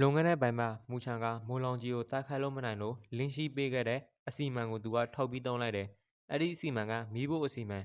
လွန်ခဲ့တဲ့ပိုင်းမှာမူချန်ကမိုးလောင်ကြီးကိုတိုက်ခိုက်လို့မနိုင်လို့လင်းရှိပေးခဲ့တဲ့အစီအမံကိုသူကထုတ်ပြီးသုံးလိုက်တယ်။အဲ့ဒီအစီအမံကမီးဖို့အစီအမံ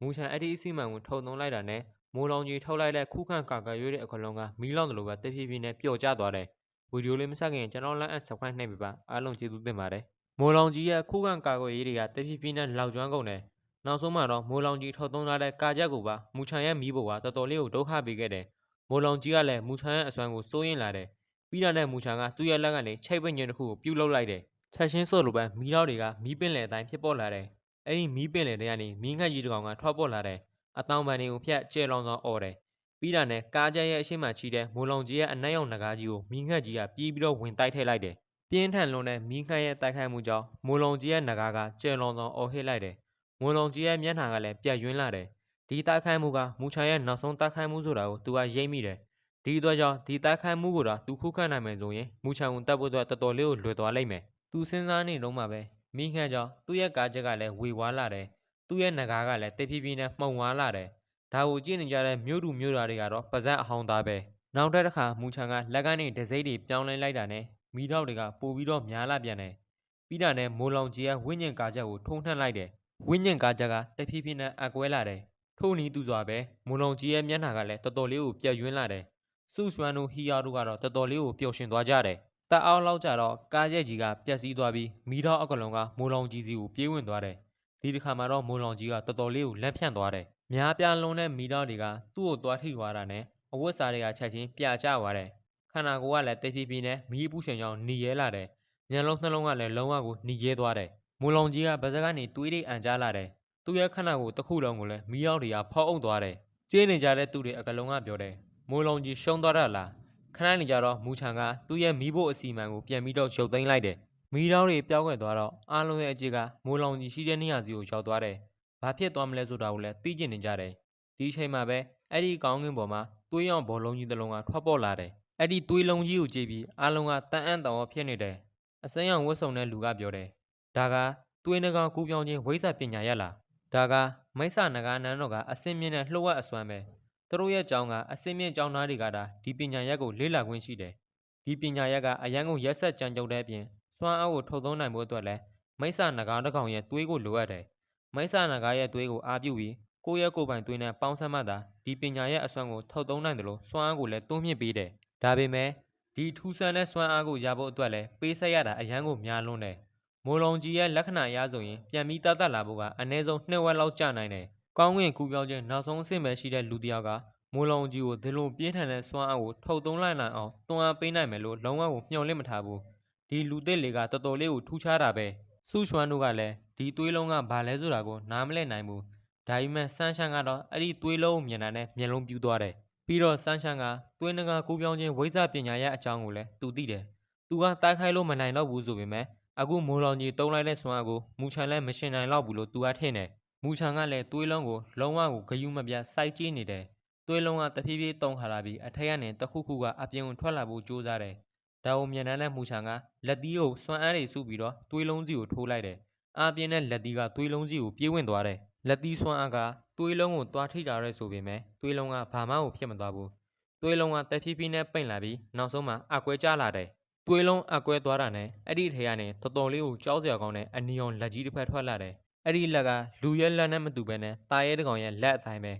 မူချန်အဲ့ဒီအစီအမံကိုထုတ်သုံးလိုက်တာနဲ့မိုးလောင်ကြီးထုတ်လိုက်တဲ့ခုခံကာကွယ်ရွေးတဲ့အကလုံးကမီးလောင်တယ်လို့ပဲတဖြည်းဖြည်းနဲ့ပျော့ကျသွားတယ်။ဗီဒီယိုလေးမဆက်ခင်ကျွန်တော်လက်အပ် subscribe နှိပ်ပေးပါအားလုံးကျေးဇူးတင်ပါတယ်။မိုးလောင်ကြီးရဲ့ခုခံကာကွယ်ရေးတွေကတဖြည်းဖြည်းနဲ့လောက်ကျွမ်းကုန်တယ်။နောက်ဆုံးမှာတော့မိုးလောင်ကြီးထုတ်သုံးထားတဲ့ကာချက်ကိုပါမူချန်ရဲ့မီးဖို့ကတော်တော်လေးကိုဒုက္ခပေးခဲ့တယ်။မိုးလောင်ကြီးကလည်းမူချန်ရဲ့အစွမ်းကိုစိုးရင်လာတယ်။ ပြီးတာနဲ့မူချန်ကသူ့ရဲ့လက်ကနေချိတ်ပင်ကျင်တစ်ခုကိုပြုတ်လုလိုက်တယ်။ချက်ချင်းဆိုလိုပဲမီးတော့တွေကမီးပင်လယ်အတိုင်းဖြစ်ပေါ်လာတယ်။အဲ့ဒီမီးပင်လယ်တွေကနေမီးငှက်ကြီးတစ်ကောင်ကထွက်ပေါ်လာတယ်။အတောင်ပန်တွေကိုဖြတ်ကျဲလောင်ဆောင်អော်တယ်။ပြီးတာနဲ့ကားကြရဲ့အရှိမချီတဲ့မိုးလုံးကြီးရဲ့အနက်ရောင်နဂါးကြီးကိုမီးငှက်ကြီးကပြေးပြီးတော့ဝင်တိုက်ထည့်လိုက်တယ်။ပြင်းထန်လွန်တဲ့မီးငှက်ရဲ့တိုက်ခိုက်မှုကြောင့်မိုးလုံးကြီးရဲ့နဂါးကကျဲလောင်ဆောင်អော်ဟစ်လိုက်တယ်။မိုးလုံးကြီးရဲ့မျက်နှာကလည်းပြက်ယွင်းလာတယ်။ဒီတိုက်ခိုက်မှုကမူချန်ရဲ့နောက်ဆုံးတိုက်ခိုက်မှုဆိုတာကိုသူကရိပ်မိတယ်။ ဒီအတွက်ကြောင့်ဒီတိုက်ခိုက်မှုကိုတော့သူခုခံနိုင်မယ်ဆိုရင်မူချန်ဝန်တက်ဖို့အတွက်တော်တော်လေးကိုလွယ်သွားလိမ့်မယ်။သူစဉ်းစားနေတော့မှပဲမိခန့်ကြောင့်သူ့ရဲ့ကားချက်ကလည်းဝေဝါးလာတယ်။သူ့ရဲ့ငကားကလည်းတိတ်ဖြည်းဖြည်းနဲ့မှုံဝါးလာတယ်။ဒါကိုကြည့်နေကြတဲ့မြို့သူမြို့သားတွေကတော့ပါဇက်အဟောင်းသားပဲ။နောက်တစ်ခါမူချန်ကလက်ကနေဒစိမ့်တွေပြောင်းလဲလိုက်တာနဲ့မိတော့တွေကပို့ပြီးတော့များလာပြန်တယ်။ပြီးတာနဲ့မိုးလောင်ကြီးရဲ့ဝိညာဉ်ကားချက်ကိုထုံးနှံ့လိုက်တယ်။ဝိညာဉ်ကားချက်ကတဖြည်းဖြည်းနဲ့အကွဲလာတယ်။ထို့နည်းသူစွာပဲမိုးလောင်ကြီးရဲ့မျက်နှာကလည်းတော်တော်လေးကိုပြက်ယွင်းလာတယ်။ စုရွှမ်းတို့ဟီယာတို့ကတော့တော်တော်လေးကိုပျော်ရွှင်သွားကြတယ်။တက်အောင်လောက်ကြတော့ကားရက်ကြီးကပျက်စီးသွားပြီးမီးတော့အကလုံးကမိုးလောင်ကြီးစီကိုပြေးဝင်သွားတယ်။ဒီတစ်ခါမှာတော့မိုးလောင်ကြီးကတော်တော်လေးကိုလက်ဖြန့်သွားတယ်။များပြားလုံးတဲ့မီးတော့တွေကသူ့ကိုသွားထိသွားတာနဲ့အဝတ်စားတွေကချက်ချင်းပြကျသွားတယ်။ခန္ဓာကိုယ်ကလည်းတိတ်ဖြည်းဖြည်းနဲ့မီးပူရှင်ကြောင့်หนีရဲလာတယ်။ညလုံးနှလုံးကလည်းလုံးဝကိုหนีရဲသွားတယ်။မိုးလောင်ကြီးကဗစက်ကနေတွေးတွေအန်ကြလာတယ်။သူ့ရဲ့ခန္ဓာကိုယ်တစ်ခုလုံးကိုလည်းမီးရောက်တွေကဖောက်အုပ်သွားတယ်။ကျေးနေကြတဲ့သူတွေအကလုံးကပြောတယ်။ မိုးလောင်ကြီးရှုံးသွားတာလား။ခဏနေကြတော့မူချန်ကသူ့ရဲ့မီးဖို့အစီအမံကိုပြန်ပြီးတော့ရုပ်သိမ်းလိုက်တယ်။မီးတောင်းတွေပြောင်းခွဲသွားတော့အားလုံးရဲ့အကြည့်ကမိုးလောင်ကြီးရှိတဲ့နေရာစီကိုရောက်သွားတယ်။ဘာဖြစ်သွားမလဲဆိုတာကိုလည်းသိကျင်နေကြတယ်။ဒီအချိန်မှာပဲအဲ့ဒီကောင်းကင်ပေါ်မှာသွေးရောင်ဘောလုံးကြီးတစ်လုံးကထွက်ပေါ်လာတယ်။အဲ့ဒီသွေးလုံးကြီးကိုကြည့်ပြီးအားလုံးကတန်အံ့တော်ဖြစ်နေတယ်။အစမ်းရောင်ဝတ်စုံတဲ့လူကပြောတယ်။ဒါကသွေးနှကောင်ကူးပြောင်းခြင်းဝိဇ္ဇာပညာရက်လား။ဒါကမိစ္ဆာနဂါနန်းတော်ကအစင်းမြင့်တဲ့လှုပ်ဝက်အစွမ်းပဲ။ သူတို့ရဲ့ကြောင်းကအစင်းမြင့်ကြောင်းသားတွေကဒါဒီပညာရက်ကိုလေ့လာခွင့်ရှိတယ်။ဒီပညာရက်ကအရန်ကိုရက်ဆက်ကြံကြုတ်တဲ့အပြင်စွမ်းအားကိုထုတ်သုံးနိုင်ဖို့အတွက်လည်းမိစ္ဆာနဂါတစ်ကောင်ရဲ့သွေးကိုလိုအပ်တယ်။မိစ္ဆာနဂါရဲ့သွေးကိုအားပြုပြီးကိုယ့်ရဲ့ကိုယ်ပိုင်သွေးနဲ့ပေါင်းစပ်မှသာဒီပညာရက်အစွမ်းကိုထုတ်သုံးနိုင်တယ်လို့စွမ်းအားကိုလည်းတိုးမြင့်ပေးတယ်။ဒါပေမဲ့ဒီထူးဆန်းတဲ့စွမ်းအားကိုရဖို့အတွက်လည်းပေးဆက်ရတာအရန်ကိုများလွန်းတယ်။မိုးလုံးကြီးရဲ့လက္ခဏာအရဆိုရင်ပြန်ပြီးတတ်တတ်လာဖို့ကအနည်းဆုံးနှစ်ဝက်လောက်ကြာနိုင်တယ်။ ကောင်းကင်ကူးပြောင်းခြင်းနောက်ဆုံးအဆင့်ပဲရှိတဲ့လူတစ်ယောက်ကမိုးလုံးကြီးကိုဒီလိုပြင်းထန်တဲ့စွမ်းအားကိုထုတ်သုံးလိုက်နိုင်အောင်တွန်းအားပေးနိုင်မယ်လို့လုံးဝကိုမျှော်လင့်မထားဘူး။ဒီလူသစ်လေးကတော်တော်လေးကိုထူးခြားတာပဲ။စုရွှမ်းတို့ကလည်းဒီသွေးလုံးကဘာလဲဆိုတာကိုနားမလည်နိုင်ဘူး။ဒါပေမဲ့ဆန်းရှမ်းကတော့အဲ့ဒီသွေးလုံးကိုမြင်တာနဲ့မျက်လုံးပြူးသွားတယ်။ပြီးတော့ဆန်းရှမ်းကသွေးနဂါကူးပြောင်းခြင်းဝိဇ္ဇာပညာရဲ့အကြောင်းကိုလည်းသူသိတယ်။သူကတိုက်ခိုက်လို့မနိုင်တော့ဘူးဆိုပေမဲ့အခုမိုးလောင်ကြီးတုံးလိုက်တဲ့စွမ်းအားကိုမူချန်လည်းမရှင်နိုင်တော့ဘူးလို့သူကထင်တယ်။ မူချန်ကလည်းသွေးလုံးကိုလုံးဝကိုဂယုမပြတ်စိုက်ကြည့်နေတယ်။သွေးလုံးကတဖြည်းဖြည်းတုံခါလာပြီးအထက်ကနေတခုခုကအပြင်ကိုထွက်လာဖို့ကြိုးစားတယ်။ဒါကိုမြင်တဲ့မူချန်ကလက်သီးကိုစွမ်းအားတွေစုပြီးတော့သွေးလုံးစီကိုထိုးလိုက်တယ်။အားပြင်းတဲ့လက်သီးကသွေးလုံးစီကိုပြေးဝင်သွားတယ်။လက်သီးစွမ်းအားကသွေးလုံးကိုတွားထိတာရဲဆိုပေမဲ့သွေးလုံးကဘာမှကိုဖြစ်မသွားဘူး။သွေးလုံးကတဖြည်းဖြည်းနဲ့ပိတ်လာပြီးနောက်ဆုံးမှအကွဲကျလာတယ်။သွေးလုံးအကွဲသွားတာနဲ့အဲ့ဒီထဲကနေတော်တော်လေးကိုကြောက်စရာကောင်းတဲ့အနီအောင်လက်ကြီးတစ်ဖက်ထွက်လာတယ်။ အဲ့ဒီလက်ကလူရဲ့လက်နဲ့မတူဘဲနဲ့ตาရဲတကောင်ရဲ့လက်အတိုင်းပဲ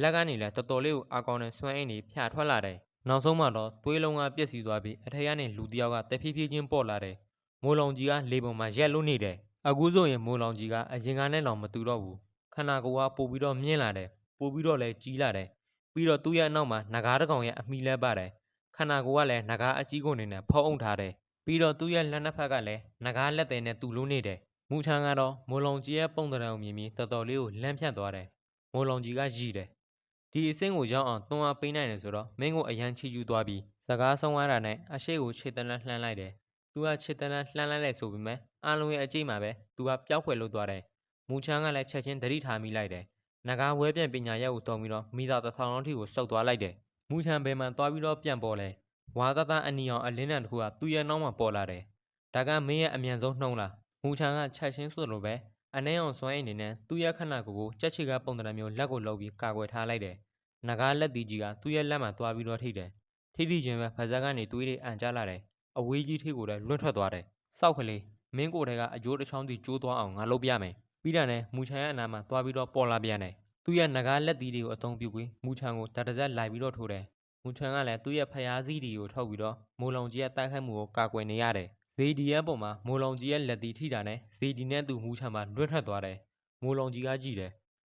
လက်ကနေလည်းတော်တော်လေးကိုအကောင်နဲ့ဆွမ်းအင်းတွေဖြာထွက်လာတယ်။နောက်ဆုံးမှတော့သွေးလုံးကပြက်စီးသွားပြီးအထက်ကနေလူတစ်ယောက်ကတဖြည်းဖြည်းချင်းပေါ်လာတယ်။မိုးလောင်ကြီးကလေပုံမှာရက်လို့နေတယ်။အခုဆိုရင်မိုးလောင်ကြီးကအရင်ကနဲ့တော့မတူတော့ဘူး။ခန္ဓာကိုယ်ကပို့ပြီးတော့မြင့်လာတယ်။ပို့ပြီးတော့လည်းကြီးလာတယ်။ပြီးတော့သူ့ရဲ့အနောက်မှာနဂါးတကောင်ရဲ့အမီလဲပါတယ်။ခန္ဓာကိုယ်ကလည်းနဂါးအကြီးကိုနေနဲ့ဖုံးအုပ်ထားတယ်။ပြီးတော့သူ့ရဲ့လက်နှစ်ဖက်ကလည်းနဂါးလက်သေးနဲ့တူလို့နေတယ်။ မူချန်ကတော့မိုးလောင်ကြီးရဲ့ပုံတံကိုမြင်ပြီးတော်တော်လေးကိုလန့်ဖြန့်သွားတယ်။မိုးလောင်ကြီးကရည်တယ်။ဒီအဆင့်ကိုရောက်အောင်တွန်းအားပေးနိုင်တယ်ဆိုတော့မင်းကိုအရန်ချီကျူးသွားပြီးစကားဆုံးရတာနဲ့အရှိကိုခြေတန်းလန်းလှမ်းလိုက်တယ်။ तू ကခြေတန်းလန်းလှမ်းလိုက်တယ်ဆိုပေမဲ့အားလုံးရဲ့အကြိတ်မှာပဲ तू ကပျောက်ခွယ်လို့သွားတယ်။မူချမ်းကလည်းချက်ချင်းသတိထားမိလိုက်တယ်။နဂါဝဲပြန်ပညာရက်ကိုတုံပြီးတော့မိသားတစ်ထောင်လုံးထိကိုစုပ်သွားလိုက်တယ်။မူချမ်းဘယ်မှသွားပြီးတော့ပြန်ပေါ်လဲ။ဝါသသားအနီအောင်အလင်းတန်တစ်ခုကသူ့ရဲ့နောက်မှာပေါ်လာတယ်။ဒါကမင်းရဲ့အမြန်ဆုံးနှုံးလား။ မူချမ်းကချက်ချင်းဆိုလိုပဲအနှဲအောင်စွမ်းအိမ်နေနဲ့သူ့ရဲ့ခန္ဓာကိုယ်ကိုကြက်ချီကပုံတံမျိုးလက်ကိုလှုပ်ပြီးကာကွယ်ထားလိုက်တယ်။နဂါလက်တီကြီးကသူ့ရဲ့လက်မှာသွားပြီးတော့ထိတယ်ထိထိချင်းပဲဗဇက်ကနေသွေးတွေအန်ကြလာတယ်အဝေးကြီးထိကိုလည်းလွတ်ထွက်သွားတယ်စောက်ကလေးမင်းကိုယ်တည်းကအကျိုးတစ်ချောင်းစီကျိုးသွားအောင်ငါလုပ်ပြမယ်ပြီးတာနဲ့မူချန်ရဲ့အနာမှာသွားပြီးတော့ပေါ်လာပြန်တယ်သူ့ရဲ့ငကားလက်သီးတွေကိုအသုံးပြုပြီးမူချန်ကိုတတဇက်လိုက်ပြီးတော့ထိုးတယ်မူချန်ကလည်းသူ့ရဲ့ဖျားစည်းတွေကိုထုတ်ပြီးတော့မိုးလုံကြီးရဲ့တိုက်ခိုက်မှုကိုကာကွယ်နေရတယ် ဇေဒီရဲ့ပုံမှာမိုးလုံကြီးရဲ့လက်သီးထိတာနဲ့ဇေဒီနဲ့သူမူချန်မှာလွတ်ထွက်သွားတယ်မိုးလုံကြီးကကြည့်တယ်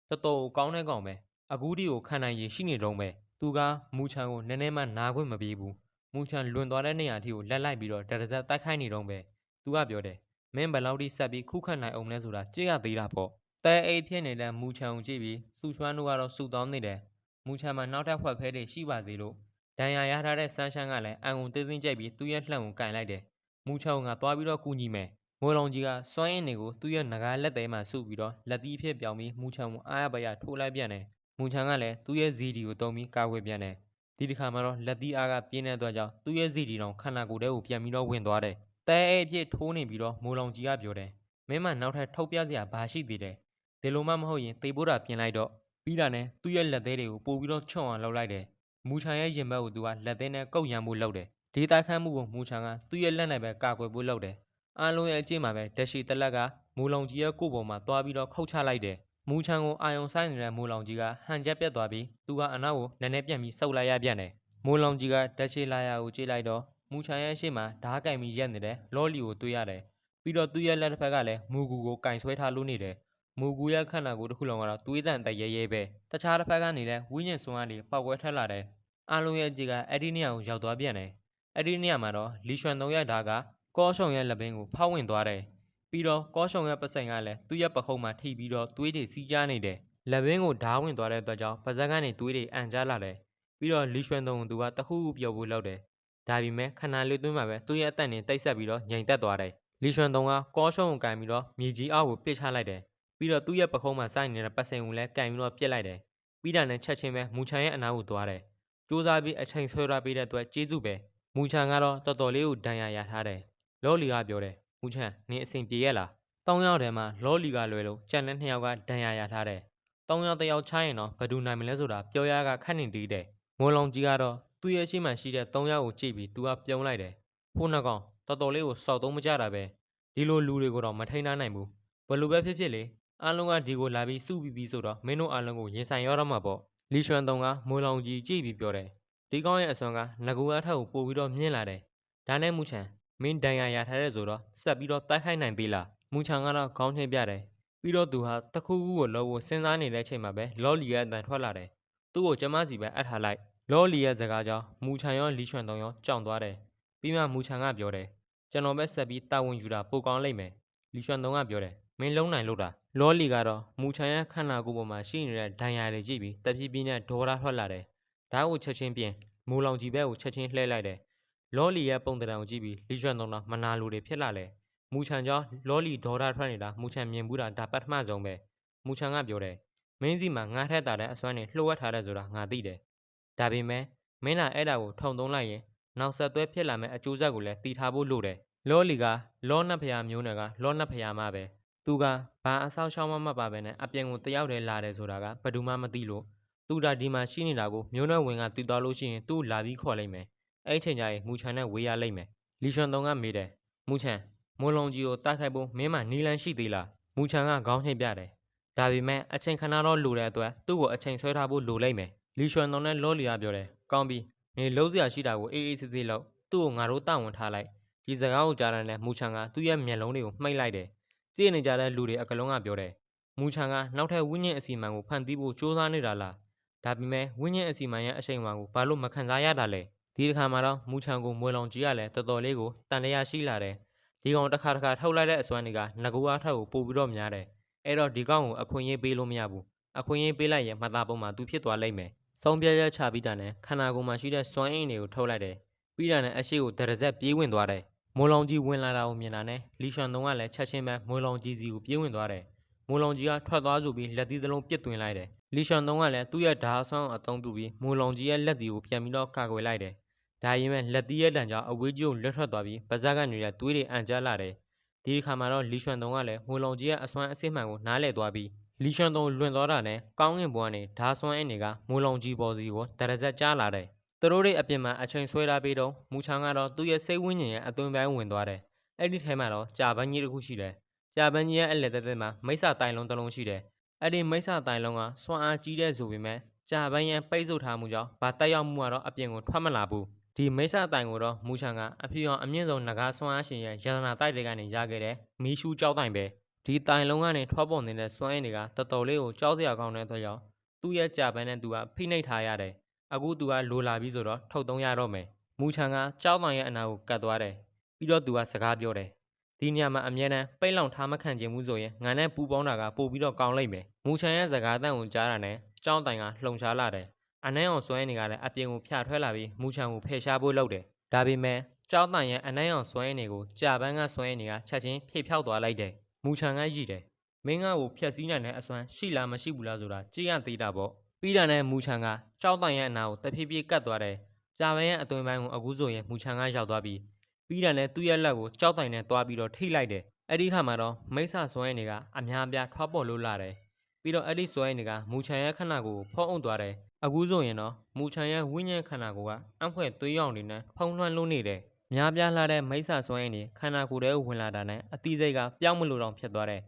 တော်တော်ကောင်းတဲ့ကောင်ပဲအခုဒီကိုခံနိုင်ရည်ရှိနေတော့ပဲသူကမူချန်ကိုနည်းနည်းမှနားခွင့်မပေးဘူးမူချန်လွန်သွားတဲ့နေရာထိကိုလက်လိုက်ပြီးတော့တရဇက်တိုက်ခိုက်နေတော့ပဲသူကပြောတယ်မင်းဘယ်လောက်ထိဆက်ပြီးခုခံနိုင်အောင်လဲဆိုတာကြည့်ရသေးတာပေါ့တဲအိတ်ဖြစ်နေတဲ့မူချန်ကိုကြည့်ပြီးစူချွမ်းတို့ကတော့စူတောင်းနေတယ်မူချန်မှာနောက်ထပ်ဖွက်ဖဲတွေရှိပါစေလို့ဒဏ်ရာရထားတဲ့ဆန်းရှမ်းကလည်းအံကုန်တင်းတင်းကြိုက်ပြီးသူ့ရဲ့လှံကိုကင်လိုက်တယ် မူချန်ကသွားပြီးတော့ကူညီမယ်မိုးလုံးကြီးကစွမ်းရည်တွေကိုသူ့ရဲ့ငကားလက်သေးမှာစုပြီးတော့လက်သီးဖြစ်ပြောင်းပြီးမူချံကိုအားရပါရထိုးလိုက်ပြန်တယ်။မူချံကလည်းသူ့ရဲ့ဇီဒီကိုတုံးပြီးကာကွယ်ပြန်တယ်။ဒီတစ်ခါမှာတော့လက်သီးအားကပြင်းတဲ့အတွက်ကြောင့်သူ့ရဲ့ဇီဒီတောင်ခန္ဓာကိုယ်ထဲကိုပြန်ပြီးတော့ဝင်သွားတယ်။တဲအဲ့အဖြစ်ထိုးနေပြီးတော့မိုးလုံးကြီးကပြောတယ်။မင်းမနောက်ထပ်ထုတ်ပြစရာဘာရှိသေးတယ်။ဒီလိုမှမဟုတ်ရင်သေဖို့တာပြင်လိုက်တော့ပြီးတာနဲ့သူ့ရဲ့လက်သေးတွေကိုပို့ပြီးတော့ချွန်အောင်လှုပ်လိုက်တယ်။မူချံရဲ့ရင်ဘတ်ကိုသူကလက်သေးနဲ့ကုတ်ရမ်းဖို့လှုပ်တယ်။ ဒီတိုက်ခတ်မှုကိုမူချံကသူ့ရဲ့လက်နဲ့ပဲကာကွယ်ဖို့လှုပ်တယ်။အားလုံးရဲ့အကျင့်မှာပဲဒက်ရှိတလက်ကမူလောင်ကြီးရဲ့ကိုယ်ပေါ်မှာသွားပြီးတော့ခုတ်ချလိုက်တယ်။မူချံကိုအာယုံဆိုင်နေတဲ့မူလောင်ကြီးကဟန်ချက်ပြတ်သွားပြီးသူကအနောက်ကိုနည်းနည်းပြန်ပြီးဆုပ်လိုက်ရပြန်တယ်။မူလောင်ကြီးကဒက်ရှိလာယာကိုကြည့်လိုက်တော့မူချံရဲ့ရှေ့မှာဓားကင်ပြီးရက်နေတဲ့လော်လီကိုတွေ့ရတယ်။ပြီးတော့သူ့ရဲ့လက်တစ်ဖက်ကလည်းမူကူကိုကင်ဆွဲထားလို့နေတယ်။မူကူရဲ့ခန္ဓာကိုယ်တစ်ခုလုံးကတော့သွေးတန်တရဲရဲပဲ။တခြားတစ်ဖက်ကနေလည်းဝိညာဉ်စွမ်းအားတွေပေါက်ကွဲထွက်လာတယ်။အားလုံးရဲ့ကြည်ကအဲ့ဒီနေရာကိုရောက်သွားပြန်တယ်။ အဲ့ဒီနေရာမှာတော့လီရွှန်သုံးရက်ဓာတ်ကကောရှုံရဲ့လက်ဘင်းကိုဖောက်ဝင်သွားတယ်။ပြီးတော့ကောရှုံရဲ့ပစိန်ကလည်းသူ့ရဲ့ပခုံးမှာထိပြီးတော့သွေးတွေစီးကြနေတယ်။လက်ဘင်းကိုဓာတ်ဝင်သွားတဲ့အတွက်ကြောင့်ပါဇက်ကနေသွေးတွေအန်ကြလာတယ်။ပြီးတော့လီရွှန်သုံးကိုသူကတခုခုပြောဖို့လုပ်တယ်။ဒါပေမဲ့ခဏလေးသွင်းမှာပဲသူ့ရဲ့အသက်နဲ့တိတ်ဆက်ပြီးတော့ငြိမ်သက်သွားတယ်။လီရွှန်သုံးကကောရှုံကိုကန်ပြီးတော့မြေကြီးအောက်ကိုပစ်ချလိုက်တယ်။ပြီးတော့သူ့ရဲ့ပခုံးမှာစိုက်နေတဲ့ပစိန်ကိုလည်းကန်ပြီးတော့ပစ်လိုက်တယ်။ပြီးတာနဲ့ချက်ချင်းပဲမူချန်ရဲ့အနားကိုသွားတယ်။စူးစမ်းပြီးအချိန်ဆွဲထားပေးတဲ့အတွက်ကျေးဇူးပဲ။ မူချန်ကတော့တော်တော်လေးကိုဒဏ်ရာရထားတယ်။လော်လီကပြောတယ်။မူချန်နင်အဆင်ပြေရဲ့လား။တောင်းယောက်ထဲမှာလော်လီကလွယ်လို့ကြံတဲ့နှစ်ယောက်ကဒဏ်ရာရထားတယ်။တောင်းယောက်တစ်ယောက်ချရင်တော့ဘယ်သူနိုင်မလဲဆိုတာပြောရကခက်နေသေးတယ်။မိုးလုံးကြီးကတော့သူ့ရဲ့ရှိမှရှိတဲ့တောင်းယောက်ကိုကြည့်ပြီးသူကပြုံးလိုက်တယ်။ဖိုးနှကောင်တော်တော်လေးကိုစောက်သုံးမကြတာပဲ။ဒီလိုလူတွေကိုတော့မထိန်ထားနိုင်ဘူး။ဘယ်လိုပဲဖြစ်ဖြစ်လေအားလုံးကဒီကိုလာပြီးစုပြီးပြီးဆိုတော့မင်းတို့အားလုံးကိုရင်ဆိုင်ရတော့မှာပေါ့။လီရွှန်တုံကမိုးလုံးကြီးကြည့်ပြီးပြောတယ်။ ဒီကောင်းရဲ့အစွမ်းကငကူအားထက်ကိုပို့ပြီးတော့မြင့်လာတယ်။ဒါနဲ့မူချန်မင်းဒဏ်ရာရထားတဲ့ဆိုတော့ဆက်ပြီးတော့တိုက်ခိုက်နိုင်သေးလား။မူချန်ကတော့ခေါင်းချင်းပြတယ်။ပြီးတော့သူဟာတခုခုကိုလုံးဝစဉ်းစားနေတဲ့အချိန်မှာပဲလော်လီရဲ့အတန်ထွက်လာတယ်။သူ့ကိုကျမစီပဲအပ်ထားလိုက်။လော်လီရဲ့စကားကြောင့်မူချန်ရောလီချွန်တုံရောကြောင်သွားတယ်။ပြီးမှမူချန်ကပြောတယ်။ကျွန်တော်ပဲဆက်ပြီးတာဝန်ယူတာပိုကောင်းလိမ့်မယ်။လီချွန်တုံကပြောတယ်။မင်းလုံးနိုင်လို့တာ။လော်လီကတော့မူချန်ရဲ့ခန္ဓာကိုယ်ပေါ်မှာရှိနေတဲ့ဒဏ်ရာတွေကြည့်ပြီးတပြည့်ပြည့်နဲ့ဒေါ်ရထွက်လာတယ်။ ဓာတ်ကိုချက်ချင်းပြင်မူလောင်ကြီးဘက်ကိုချက်ချင်းလှည့်လိုက်တယ်။လော်လီရဲ့ပုံတံတန်ကိုကြည့်ပြီးလီကျွမ်တုံတော့မနာလိုတွေဖြစ်လာတယ်။မူချန်ကြောင့်လော်လီဒေါ်တာထွက်နေတာမူချန်မြင်ဘူးတာဒါပထမဆုံးပဲ။မူချန်ကပြောတယ်မင်းစီမှာငါထက်တာတဲ့အစွမ်းနဲ့လှုပ်ဝက်ထားတဲ့ဆိုတာငါသိတယ်။ဒါပေမဲ့မင်းလာအဲ့ဒါကိုထုံသုံးလိုက်ရင်နောက်ဆက်တွဲဖြစ်လာမဲ့အကျိုးဆက်ကိုလည်းသိထားဖို့လိုတယ်။လော်လီကလောနတ်ဖျားမျိုးနယ်ကလောနတ်ဖျားမပဲ။သူကဘာအဆောက်ရှောင်းမမပါပဲနဲ့အပြင်ကိုတယောက်တည်းလာတယ်ဆိုတာကဘယ်သူမှမသိလို့ သူဒါဒီမှာရှိနေတာကိုမျိုးနယ်ဝင်ကတည်တော်လို့ရှိရင်သူ့လာပြီးခေါ်လိုက်မယ်။အဲ့ဒီချိန်ကျရင်မူချန်နဲ့ဝေးရလိမ့်မယ်လီရွှန်တုံကမေးတယ်မူချန်မိုးလုံးကြီးကိုတိုက်ခိုက်ဖို့မင်းမနီလန်းရှိသေးလားမူချန်ကခေါင်းထိပ်ပြတယ်ဒါပေမဲ့အချိန်ခဏတော့လိုတဲ့အတွက်သူ့ကိုအချိန်ဆွဲထားဖို့လိုလိမ့်မယ်လီရွှန်တုံနဲ့လောလီယာပြောတယ်ကောင်းပြီနေလုံးစရာရှိတာကိုအေးအေးဆေးဆေးလုပ်သူ့ကိုငါတို့တာဝန်ထားလိုက်ဒီစကားကိုကြားတဲ့နဲ့မူချန်ကသူ့ရဲ့မျက်လုံးတွေကိုမှိတ်လိုက်တယ်ကြည့်နေကြတဲ့လူတွေအကလုံးကပြောတယ်မူချန်ကနောက်ထပ်ဝိညာဉ်အစီအမံကိုဖန်တီးဖို့စူးစမ်းနေတာလား ဒါပေမဲ့ဝိညာဉ်အစီအမံရဲ့အရှိန်အဝါကိုဘာလို့မခံစားရတာလဲဒီတစ်ခါမှာတော့မူချန်ကိုမွေလောင်ကြီးကလည်းတော်တော်လေးကိုတန်လျာရှိလာတယ်။ဒီကောင်တစ်ခါတစ်ခါထုတ်လိုက်တဲ့အစွမ်းတွေကငကူအားထက်ကိုပို့ပြီးတော့များတယ်။အဲ့တော့ဒီကောင်ကိုအခွင့်အရေးပေးလို့မရဘူး။အခွင့်အရေးပေးလိုက်ရင်မသားပုံမှာသူဖြစ်သွားလိမ့်မယ်။ဆုံးပြရချပြီးတာနဲ့ခန္ဓာကိုယ်မှာရှိတဲ့စွမ်းအင်တွေကိုထုတ်လိုက်တယ်။ပြီးတာနဲ့အရှိကိုဒရဇက်ပြေးဝင်သွားတယ်။မိုးလောင်ကြီးဝင်လာတာကိုမြင်တာနဲ့လီရွှန်တုံးကလည်းချက်ချင်းပဲမိုးလောင်ကြီးစီကိုပြေးဝင်သွားတယ်။ မိုးလောင်ကြီးကထွက်သွားဆိုပြီးလက်သီးတစ်လုံးပစ်သွင်းလိုက်တယ်။လီရွှန်တုံးကလည်းသူ့ရဲ့ဓာတ်ဆောင်းအသုံးပြုပြီးမိုးလောင်ကြီးရဲ့လက်သီးကိုပြန်ပြီးတော့ကာကွယ်လိုက်တယ်။ဒါရင်မဲ့လက်သီးရဲ့တန်ကြောင့်အဝေးကြီးကိုလွတ်ထွက်သွားပြီးပါဇက်ကနေလည်းသွေးတွေအန်ကျလာတယ်။ဒီအခါမှာတော့လီရွှန်တုံကလည်းငွေလုံကြီးရဲ့အစွမ်းအစစ်မှန်ကိုနားလည်သွားပြီးလီရွှန်တုံလွင့်သွားတာနဲ့ကောင်းငင်ဘွားနဲ့ဓာဆွမ်းအင်းတွေကငွေလုံကြီးပေါ်စီကိုတရဇက်ကြားလာတယ်သူတို့တွေအပြင်မှာအချိန်ဆွဲထားပြီးတော့မူချန်ကတော့သူ့ရဲ့စိတ်ဝိညာဉ်ရဲ့အသွင်ပိုင်းဝင်သွားတယ်အဲ့ဒီထဲမှာတော့ကြာပန်းကြီးတစ်ခုရှိတယ် ကြာပန်းကြီးရဲ့အလက်သက်သက်မှာမိစ္ဆာတိုင်လုံးတစ်လုံးရှိတယ်အဲ့ဒီမိစ္ဆာတိုင်လုံးကစွမ်းအားကြီးတဲ့ဆိုပေမဲ့ကြာပန်းရဲ့ပိတ်ဆို့ထားမှုကြောင့်ဘာတက်ရောက်မှုကတော့အပြင်ကိုထွက်မလာဘူးဒီမိစ္ဆာတိုင်ကိုတော့မူချန်ကအဖြူရောင်အမြင့်ဆုံးငကားစွမ်းအားရှင်ရဲ့ယန္တနာတိုက်တွေကနေရခဲ့တဲ့မီးရှူးကြောက်တိုင်ပဲဒီတိုင်လုံးကနေထွက်ပေါ်နေတဲ့စွမ်းအင်တွေကတော်တော်လေးကိုကြောက်စရာကောင်းတဲ့အတွက်ကြောင့်သူ့ရဲ့ကြာပန်းနဲ့သူကဖိနှိပ်ထားရတယ်အခုသူကလိုလာပြီဆိုတော့ထုတ်သုံးရတော့မယ်မူချန်ကကြောက်တောင်ရဲ့အနာကိုကတ်သွားတယ်ပြီးတော့သူကစကားပြောတယ် ဒီနေရာမှာအမြဲတမ်းပိတ်လောင်ထားမခံချင်ဘူးဆိုရင်ငါနဲ့ပူပေါင်းတာကပို့ပြီးတော့ကောင်းလိုက်မယ်မူချန်ရဲ့စကားတန်ကိုကြားတာနဲ့ကြောက်တိုင်ကလှုံရှားလာတယ်အနှဲအောင်ဆွဲနေကလည်းအပြင်ကိုဖျားထွက်လာပြီးမူချန်ကိုဖယ်ရှားဖို့လုပ်တယ်ဒါပေမဲ့ကြောက်တိုင်ရဲ့အနှဲအောင်ဆွဲနေကိုကြာပန်းကဆွဲနေကချက်ချင်းဖိဖြောက်သွားလိုက်တယ်မူချန်ကရည်တယ်မင်းငါ့ကိုဖျက်ဆီးနိုင်တဲ့အစွမ်းရှိလားမရှိဘူးလားဆိုတာကြည့်ရသေးတာပေါ့ပြီးတာနဲ့မူချန်ကကြောက်တိုင်ရဲ့အနာကိုတဖြည်းဖြည်းကတ်သွားတယ်ကြာပန်းရဲ့အတွင်ပိုင်းကိုအခုဆိုရင်မူချန်ကရောက်သွားပြီ ပြီးတာနဲ့သူ့ရဲ့လက်ကိုကြောက်တိုင်နဲ့တွားပြီးတော့ထိလိုက်တယ်အဲ့ဒီခါမှာတော့မိစ္ဆာစွဲနေကအများအပြားထွားပေါ်လို့လာတယ်ပြီးတော့အဲ့ဒီစွဲနေကမူချန်ရဲ့ခန္ဓာကိုယ်ကိုဖုံးအုပ်သွားတယ်အခုဆိုရင်တော့မူချန်ရဲ့ဝိညာဉ်ခန္ဓာကိုယ်ကအံ့ဖွယ်သွေးရောင်တွေနဲ့ဖုံးလွှမ်းလို့နေတယ်များပြားလာတဲ့မိစ္ဆာစွဲနေခန္ဓာကိုယ်ထဲကိုဝင်လာတာနဲ့အသီးစိတ်ကပြောင်းမလို့တော့ဖြစ်သွားတယ်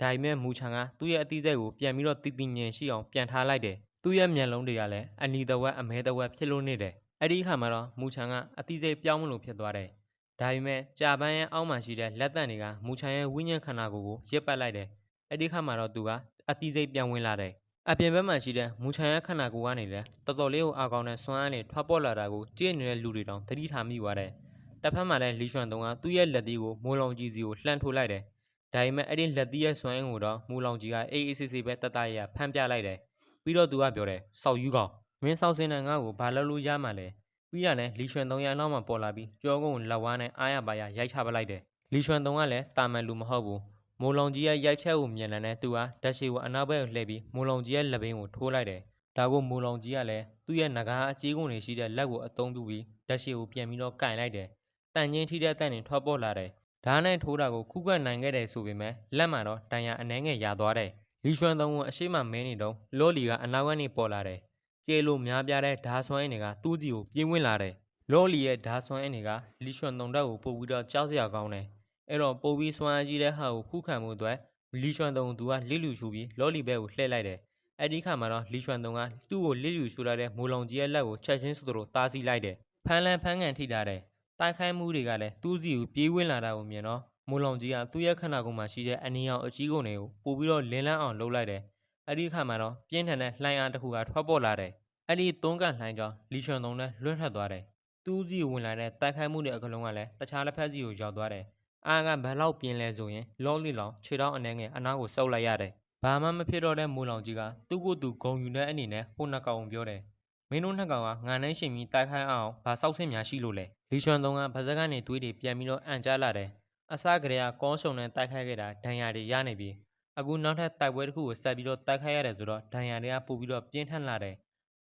ဒါပေမဲ့မူချန်ကသူ့ရဲ့အသီးစိတ်ကိုပြန်ပြီးတော့တည်တည်ငြိမ်ရှိအောင်ပြန်ထားလိုက်တယ်။သူ့ရဲ့မျက်လုံးတွေကလည်းအနီတဝက်အမဲတဝက်ဖြစ်လို့နေတယ်။အဲ့ဒီအခါမှာတော့မူချန်ကအသီးစိတ်ပြောင်းမလို့ဖြစ်သွားတယ်။ ဒါပေမဲ့ကြာပန်းရဲ့အောက်မှာရှိတဲ့လက်တန့်တွေကမူချန်ရဲ့ဝိညာဉ်ခန္ဓာကိုယ်ကိုရစ်ပတ်လိုက်တယ်။အဲ့ဒီအခါမှာတော့သူကအသီးစိတ်ပြန်ဝင်လာတယ်။အပြင်ဘက်မှာရှိတဲ့မူချန်ရဲ့ခန္ဓာကိုယ်ကနေလည်းတော်တော်လေးကိုအားကောင်းတဲ့စွမ်းအားတွေထွက်ပေါ်လာတာကိုကြည့်နေတဲ့လူတွေတောင်သတိထားမိသွားတယ်။တစ်ဖက်မှာလည်းလီရွှန်တုံကသူ့ရဲ့လက်သီးကိုမိုးလုံးကြီးစီကိုလှမ်းထိုးလိုက်တယ်။ဒါပေမဲ့အဲ့ဒီလက်သီးရဲ့ဆွမ်းအင်ကိုတော့မူလောင်ကြီးကအေးအေးဆေးဆေးပဲတတရရဖမ်းပြလိုက်တယ်ပြီးတော့သူကပြောတယ်စောက်ယူကောင်မင်းစောက်စင်တဲ့ငါ့ကိုဘာလုပ်လို့ရမှလဲ ပြီးရနဲ့လီရွှန်300လောက်မှပေါ်လာပြီးကြောကုန်းကိုလက်ဝါးနဲ့အားရပါရရိုက်ချပလိုက်တယ်လီရွှန်3ကလည်းတာမန်လူမဟုတ်ဘူးမူလောင်ကြီးရဲ့ရိုက်ချက်ကိုမြင်တဲ့သူကဓာတ်ရှိကိုအနောက်ဘက်ကိုလှည့်ပြီးမူလောင်ကြီးရဲ့လက်ဘင်းကိုထိုးလိုက်တယ်ဒါကိုမူလောင်ကြီးကလည်းသူ့ရဲ့ငကားအကြီးကုန်တွေရှိတဲ့လက်ကိုအသုံးပြုပြီးဓာတ်ရှိကိုပြန်ပြီးတော့ကင်လိုက်တယ်တန်ချင်းထိတဲ့အတန်တွေထွက်ပေါ်လာတယ်ဓာတ်နဲ့ထိုးတာကိုခုကတ်နိုင်ခဲ့တယ်ဆိုပေမဲ့လက်မှတော့တန်ရအနှဲငယ်ရသွားတယ်။လီရွှန်သုံးကိုအရှိမမင်းနေတော့လော်လီကအနောက်ကနေပေါ်လာတယ်။ ကျေလိုများပြားတဲ့ဓာတ်ဆွမ်းအင်းတွေကသူ့စီကိုပြေးဝင်လာတယ်။လော်လီရဲ့ဓာတ်ဆွမ်းအင်းတွေကလီရွှန်သုံးတက်ကိုပို့ပြီးတော့ကြောက်စရာကောင်းတယ်။အဲ့တော့ပို့ပြီးဆွမ်းအားကြီးတဲ့ဟာကိုခုခံမှုအတွက်လီရွှန်သုံးကသူကလစ်လူရှူပြီးလော်လီဘက်ကိုလှည့်လိုက်တယ်။အဲ့ဒီခါမှာတော့လီရွှန်သုံးကသူ့ကိုလစ်လူရှူလာတဲ့မိုးလုံကြီးရဲ့လက်ကိုချက်ချင်းဆိုသလိုတားဆီးလိုက်တယ်။ဖမ်းလန်းဖမ်းကန်ထိထားတယ်။တိုက်ခိုက်မှုတွေကလည်းသူ့စီကိုပြေးဝင်လာတာကိုမြင်တော့မူလောင်ကြီးကသူ့ရဲ့ခန္ဓာကိုယ်မှာရှိတဲ့အနီရောင်အကြီးကုန်တွေကိုပို့ပြီးတော့လင်းလန်းအောင်လှုပ်လိုက်တယ်။ အဲ့ဒီအခါမှာတော့ပြင်းထန်တဲ့လှိုင်းအားတစ်ခုကထွက်ပေါ်လာတယ်။အဲ့ဒီသုံးကန်လှိုင်းကြောင့်လီချွန်သုံးနဲ့လွင့်ထွက်သွားတယ်။သူ့စီကိုဝင်လာတဲ့တိုက်ခိုက်မှုတွေအကလုံးကလည်းတခြားတစ်ဖက်စီကိုရောက်သွားတယ်။အားကဘယ်လောက်ပြင်းလဲဆိုရင်လောလီလောင်ခြေထောက်အနေငယ်အနားကိုဆုပ်လိုက်ရတယ်။ဘာမှမဖြစ်တော့တဲ့မူလောင်ကြီးကသူ့ကိုယ်သူဂုံယူတဲ့အနေနဲ့ဟိုနှစ်ကောင်ကိုပြောတယ်။မင်းတို့နှစ်ကောင်ကငါနဲ့ရှင်ပြီးတိုက်ခိုင်းအောင်ဘာစောက်ဆင်းများရှိလို့လဲလီချွန်သုံးကဗဇက်ကနေသွေးတွေပြန်ပြီးတော့အန်ကြလာတယ်အစကတည်းကကောရှုံနဲ့တိုက်ခိုက်ခဲ့တာဒဏ်ရာတွေရနေပြီ အခုနောက်ထပ်တိုက်ပွဲတစ်ခုကိုဆက်ပြီးတော့တိုက်ခိုက်ရတယ်ဆိုတော့ဒဏ်ရာတွေကပို့ပြီးတော့ပြင်းထန်လာတယ်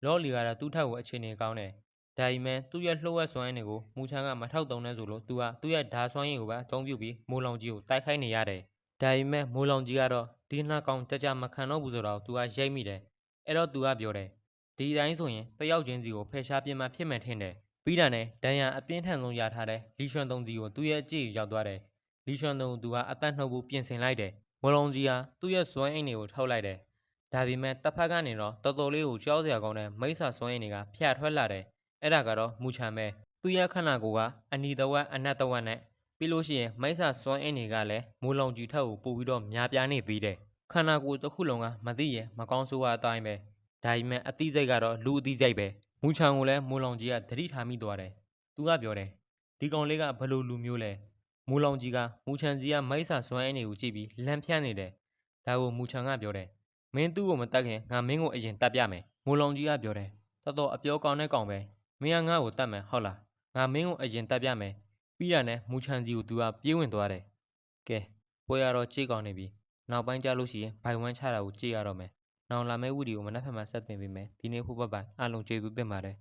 လော်လီကတော့သူ့ထက်ကိုအခြေအနေကောင်းတယ်ဒါပေမဲ့သူ့ရဲ့လှုပ်ဝက်စွမ်းရည်တွေကိုမူချန်ကမထောက်တုံးနဲ့ဆိုလို့သူကသူ့ရဲ့ဓာစွမ်းရည်ကိုပဲအသုံးပြုပြီးမိုးလောင်ကြီးကိုတိုက်ခိုက်နေရတယ်ဒါပေမဲ့မိုးလောင်ကြီးကတော့ဒီနှစ်ကောင်ကြကြမခံတော့ဘူးဆိုတော့သူကရိတ်မိတယ်အဲ့တော့သူကပြောတယ်ဒီတိုင်းဆိုရင်တယောက်ချင်းစီကိုဖယ်ရှားပြစ်မှဖြစ်မှန်ထင်တယ်။ပြီးတာနဲ့ဒန်ရန်အပြင်းထန်ဆုံးရထားတဲ့လီရွှန်သုံးစီကိုသူ့ရဲ့အကြည့်ရောက်သွားတယ်။လီရွှန်သုံးကိုသူကအသက်နှုတ်ဖို့ပြင်ဆင်လိုက်တယ်။ မလုံးကြီးကသူ့ရဲ့စွမ်းအင်တွေကိုထုတ်လိုက်တယ်။ဒါပေမဲ့တစ်ဖက်ကနေတော့တော်တော်လေးကိုကြောက်စရာကောင်းတဲ့မိစ္ဆာစွမ်းအင်တွေကဖျက်ထွက်လာတယ်။အဲ့ဒါကတော့မူချန်ပဲ။သူ့ရဲ့ခန္ဓာကိုယ်ကအနီတဝက်အနက်တဝက်နဲ့ပြီးလို့ရှိရင်မိစ္ဆာစွမ်းအင်တွေကလည်းမူလုံးကြီးထက်ကိုပို့ပြီးတော့များပြားနေသေးတယ်။ခန္ဓာကိုယ်တစ်ခုလုံးကမသိရင်မကောင်းဆိုးဝါးအတိုင်းပဲ။ဒါပေမဲ့အသီးစိတ်ကတော့လူအသီးစိတ်ပဲမူချန်ကိုလည်းမူလောင်ကြီးကသတိထားမိသွားတယ်သူကပြောတယ်ဒီကောင်လေးကဘယ်လိုလူမျိုးလဲ မူလောင်ကြီးကမူချန်ကြီးကမိုက်ဆာစွမ်းအင်းတွေကိုကြည့်ပြီးလန့်ဖြန့်နေတယ်ဒါကိုမူချန်ကပြောတယ်မင်းသူ့ကိုမတတ်ခင်ငါမင်းကိုအရင်တတ်ပြမယ်မူလောင်ကြီးကပြောတယ်တော်တော်အပြောကောင်းတဲ့ကောင်ပဲမင်းကငါ့ကိုတတ်မယ်ဟုတ်လားငါမင်းကိုအရင်တတ်ပြမယ်ပြီးတာနဲ့မူချန်ကြီးကိုသူကပြေးဝင်သွားတယ်ကဲပွဲရတော့ကြေးကောင်းနေပြီနောက်ပိုင်းကြလို့ရှိရင်ဘိုင်ဝမ်းချတာကိုကြေးရတော့မယ်နောင်လာမယ့်ဝီဒီယိုမနက်ဖြန်မှာဆက်တင်ပေးမယ်ဒီနေ့ဖို့ပတ်ပိုင်အားလုံးကျေးဇူးတင်ပါတယ်